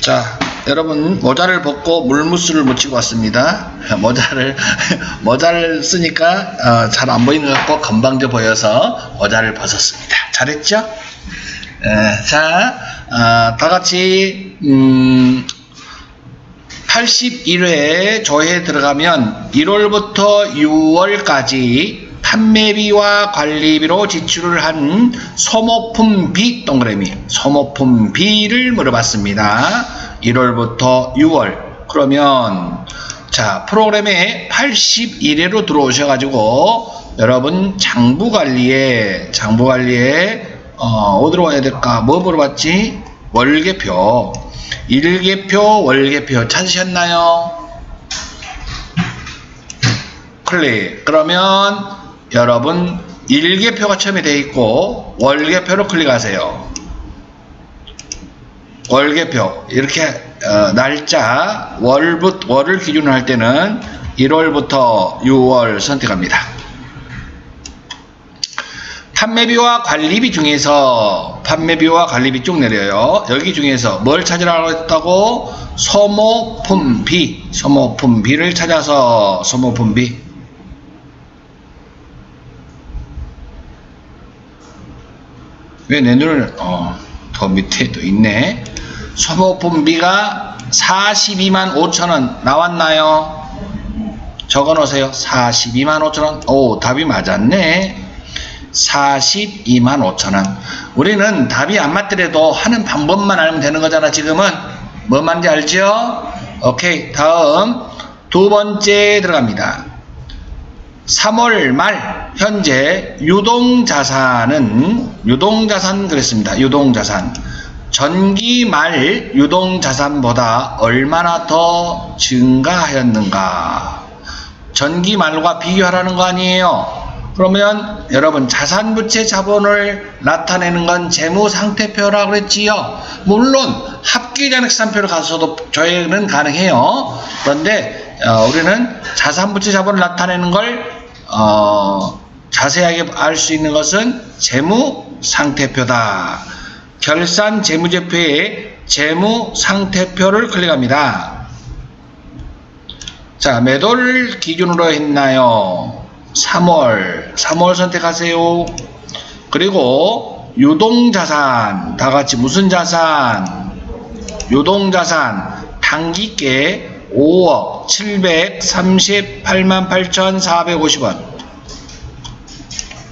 자, 여러분 모자를 벗고 물무스를 묻히고 왔습니다. 모자를 모자를 쓰니까 잘안 보이는 것 같고 건방져 보여서 모자를 벗었습니다. 잘했죠? 에, 자, 아, 다 같이 음, 81회 조회에 들어가면 1월부터 6월까지 판매비와 관리비로 지출을 한 소모품비 동그라미 소모품비를 물어봤습니다. 1월부터 6월. 그러면 자 프로그램에 81회로 들어오셔가지고 여러분 장부관리에 장부관리에 어, 어디로 와야 될까? 뭐 물어봤지? 월계표. 일계표 월계표 찾으셨나요? 클릭. 그러면 여러분 일계표가 처음에 되어 있고 월계표로 클릭하세요. 월계표 이렇게 어, 날짜 월부, 월을 기준으로 할 때는 1월부터 6월 선택합니다. 판매비와 관리비 중에서 판매비와 관리비 쭉 내려요. 여기 중에서 뭘 찾으라고 했다고? 소모품비 소모품비를 찾아서 소모품비 왜 내 눈을 어, 더 밑에 또 있네? 소모품비가 42만 5천원 나왔나요? 적어 놓으세요. 42만 5천원. 오 답이 맞았네. 42만 5천원. 우리는 답이 안 맞더라도 하는 방법만 알면 되는 거잖아 지금은. 뭐 말인지 알죠? 오케이 다음 두 번째 들어갑니다 3월 말 현재 유동자산은 유동자산 그랬습니다. 유동자산 전기 말 유동자산보다 얼마나 더 증가하였는가 전기 말과 비교하라는 거 아니에요. 그러면 여러분 자산부채 자본을 나타내는 건 재무상태표라고 그랬지요. 물론 합계잔액산표를 가서도 조회는 가능해요. 그런데 어, 우리는 자산부채 자본을 나타내는 걸 어, 자세하게 알 수 있는 것은 재무 상태표다. 결산 재무제표에 재무 상태표를 클릭합니다. 자, 매도를 기준으로 했나요? 3월, 3월 선택하세요. 그리고 유동자산, 다 같이 무슨 자산? 유동자산, 단기께 5억 738만 8,450원.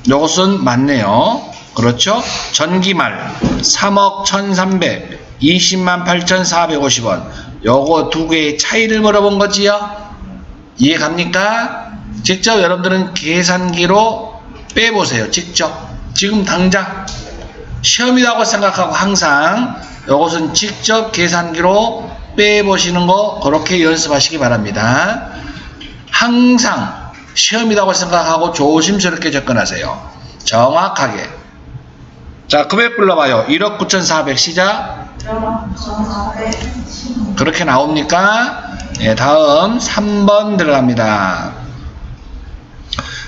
요것은 맞네요. 그렇죠? 전기말 3억 1,320만 8,450원. 요거 두 개의 차이를 물어본 거지요? 이해 갑니까? 직접 여러분들은 계산기로 빼보세요. 직접. 지금 당장 시험이라고 생각하고 항상 요것은 직접 계산기로 빼보시는 거 그렇게 연습하시기 바랍니다. 항상 시험이라고 생각하고 조심스럽게 접근하세요. 정확하게. 자, 금액 불러봐요. 1억 9,400 시작. 그렇게 나옵니까? 예, 다음 3번 들어갑니다.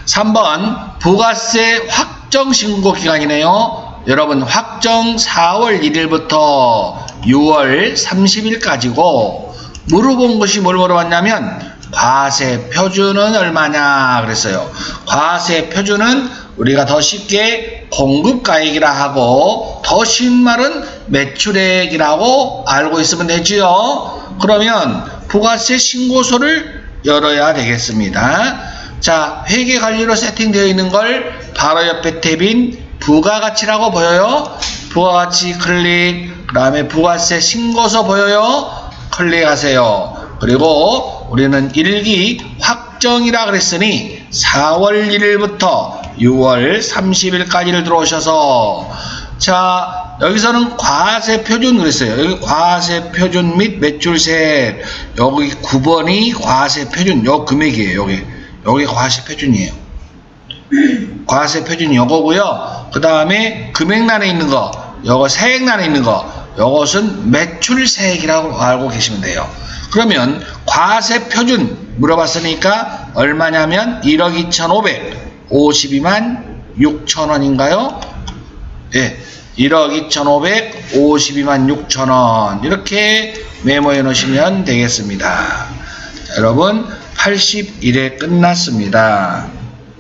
3번 부가세 확정 신고 기간이네요. 여러분 확정 4월 1일부터 6월 30일까지고 물어본 것이 뭘 물어봤냐면 과세 표준은 얼마냐 그랬어요. 과세 표준은 우리가 더 쉽게 공급가액이라 하고 더 쉬운 말은 매출액이라고 알고 있으면 되지요. 그러면 부가세 신고서를 열어야 되겠습니다. 자, 회계관리로 세팅되어 있는 걸 바로 옆에 탭인 부가가치라고 보여요. 부가가치 클릭, 그 다음에 부가세 신고서 보여요. 클릭하세요. 그리고 우리는 일기 확정이라 그랬으니 4월 1일부터 6월 30일까지를 들어오셔서 자 여기서는 과세 표준 그랬어요. 여기 과세 표준 및 매출세 여기 9번이 과세 표준 요 금액이에요. 여기 여기 과세 표준이에요. 과세 표준이 요거고요. 그 다음에 금액란에 있는 거 요거 세액란에 있는 거 요것은 매출세액이라고 알고 계시면 돼요. 그러면 과세 표준 물어봤으니까 얼마냐면 1억 2,552만 6천 원인가요? 예. 1억 2,552만 6천원 이렇게 메모해 놓으시면 되겠습니다. 자, 여러분 81회 끝났습니다.